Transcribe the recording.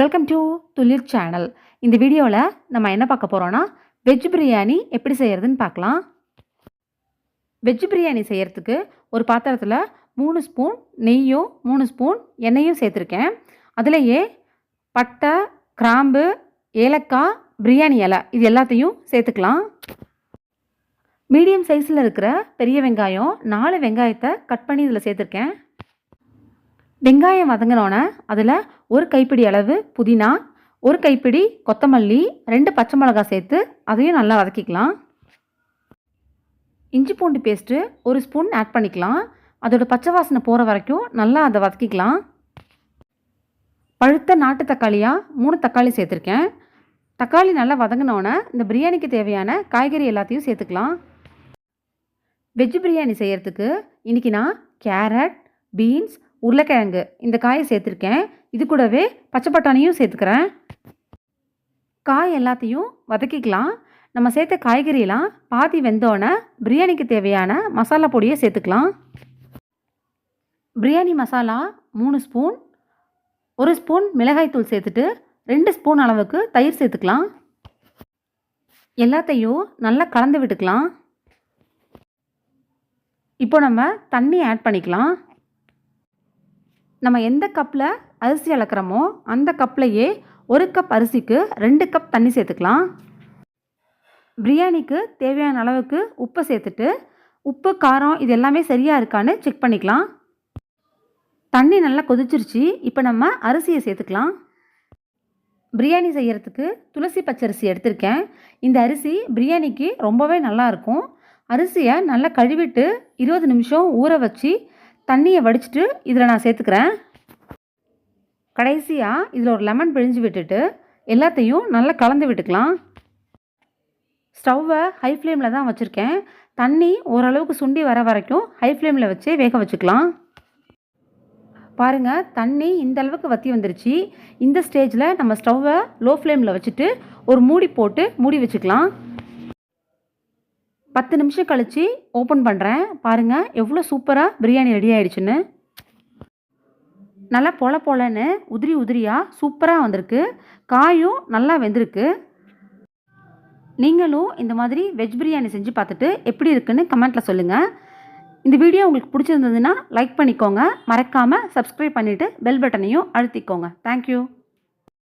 Welcome to துளிர் channel இந்த வீடியோவில் நம்ம என்ன பார்க்க போகிறோன்னா வெஜ் பிரியாணி எப்படி செய்கிறதுன்னு பார்க்கலாம். வெஜ் பிரியாணி செய்கிறதுக்கு ஒரு பாத்திரத்தில் மூணு ஸ்பூன் நெய்யும் மூணு ஸ்பூன் எண்ணெயும் சேர்த்துருக்கேன். அதுலேயே பட்டை கிராம்பு ஏலக்காய் பிரியாணி இலை இது எல்லாத்தையும் சேர்த்துக்கலாம். மீடியம் சைஸில் இருக்கிற பெரிய வெங்காயம் நாலு வெங்காயத்தை கட் பண்ணி இதில் சேர்த்துருக்கேன். வெங்காயம் வதங்கினோன்னே அதில் ஒரு கைப்பிடி அளவு புதினா ஒரு கைப்பிடி கொத்தமல்லி ரெண்டு பச்சை மிளகாய் சேர்த்து அதையும் நல்லா வதக்கிக்கலாம். இஞ்சி பூண்டு பேஸ்ட்டு ஒரு ஸ்பூன் ஆட் பண்ணிக்கலாம். அதோட பச்சை வாசனை போகிற வரைக்கும் நல்லா அதை வதக்கிக்கலாம். பழுத்த நாட்டு தக்காளியாக மூணு தக்காளி சேர்த்துருக்கேன். தக்காளி நல்லா வதங்கினோன்னே இந்த பிரியாணிக்கு தேவையான காய்கறி எல்லாத்தையும் சேர்த்துக்கலாம். வெஜ் பிரியாணி செய்கிறதுக்கு இன்றைக்கி நான் கேரட் பீன்ஸ் உருளைக்கிழங்கு இந்த காயை சேர்த்துருக்கேன். இது கூடவே பச்சை பட்டாணியும் சேர்த்துக்கிறேன். காய் எல்லாத்தையும் வதக்கிக்கலாம். நம்ம சேர்த்த காய்கறியெல்லாம் பாதி வெந்தோடனே பிரியாணிக்கு தேவையான மசாலா பொடியை சேர்த்துக்கலாம். பிரியாணி மசாலா மூணு ஸ்பூன். ஒரு ஸ்பூன் மிளகாய்த்தூள் சேர்த்துட்டு ரெண்டு ஸ்பூன் அளவுக்கு தயிர் சேர்த்துக்கலாம். எல்லாத்தையும் நல்லா கலந்து விட்டுக்கலாம். இப்போ நம்ம தண்ணி ஆட் பண்ணிக்கலாம். நம்ம எந்த கப்பில் அரிசி அளக்குறோமோ அந்த கப்லையே ஒரு கப் அரிசிக்கு ரெண்டு கப் தண்ணி சேர்த்துக்கலாம். பிரியாணிக்கு தேவையான அளவுக்கு உப்பை சேர்த்துட்டு உப்பு காரம் இது எல்லாமே சரியாக இருக்கான்னு செக் பண்ணிக்கலாம். தண்ணி நல்லா கொதிச்சிருச்சு இப்போ நம்ம அரிசியை சேர்த்துக்கலாம். பிரியாணி செய்கிறதுக்கு துளசி பச்சரிசி எடுத்திருக்கேன். இந்த அரிசி பிரியாணிக்கு ரொம்பவே நல்லாயிருக்கும் அரிசியை நல்லா கழுவிட்டு இருபது நிமிஷம் ஊற வச்சு தண்ணியை வடிச்சிட்டு இதில் நான் சேர்த்துக்கிறேன். கடைசியாக இதில் ஒரு லெமன் பிழிஞ்சு விட்டுட்டு எல்லாத்தையும் நல்லா கலந்து விட்டுக்கலாம். ஸ்டவ்வை ஹை ஃப்ளேமில் தான் வச்சுருக்கேன். தண்ணி ஓரளவுக்கு சுண்டி வர வரைக்கும் ஹை ஃப்ளேமில் வச்சே வேக வச்சுக்கலாம். பாருங்கள் தண்ணி இந்த அளவுக்கு வற்றி வந்துருச்சு. இந்த ஸ்டேஜில் நம்ம ஸ்டவ்வை லோ ஃப்ளேமில் வச்சுட்டு ஒரு மூடி போட்டு மூடி வச்சுக்கலாம். பத்து நிமிஷம் கழித்து ஓப்பன் பண்ணுறேன் பாருங்கள் எவ்வளோ சூப்பராக பிரியாணி ரெடி ஆயிடுச்சுன்னு. நல்லா பொல பொலன்னு உதிரி உதிரியாக சூப்பராக வந்திருக்கு. காயும் நல்லா வெந்திருக்கு. நீங்களும் இந்த மாதிரி வெஜ் பிரியாணி செஞ்சு பார்த்துட்டு எப்படி இருக்குன்னு கமெண்ட்டில் சொல்லுங்கள் இந்த வீடியோ உங்களுக்கு பிடிச்சிருந்ததுன்னா லைக் பண்ணிக்கோங்க. மறக்காமல் சப்ஸ்கிரைப் பண்ணிவிட்டு பெல் பட்டனையும் அழுத்திக்கோங்க. தேங்க்யூ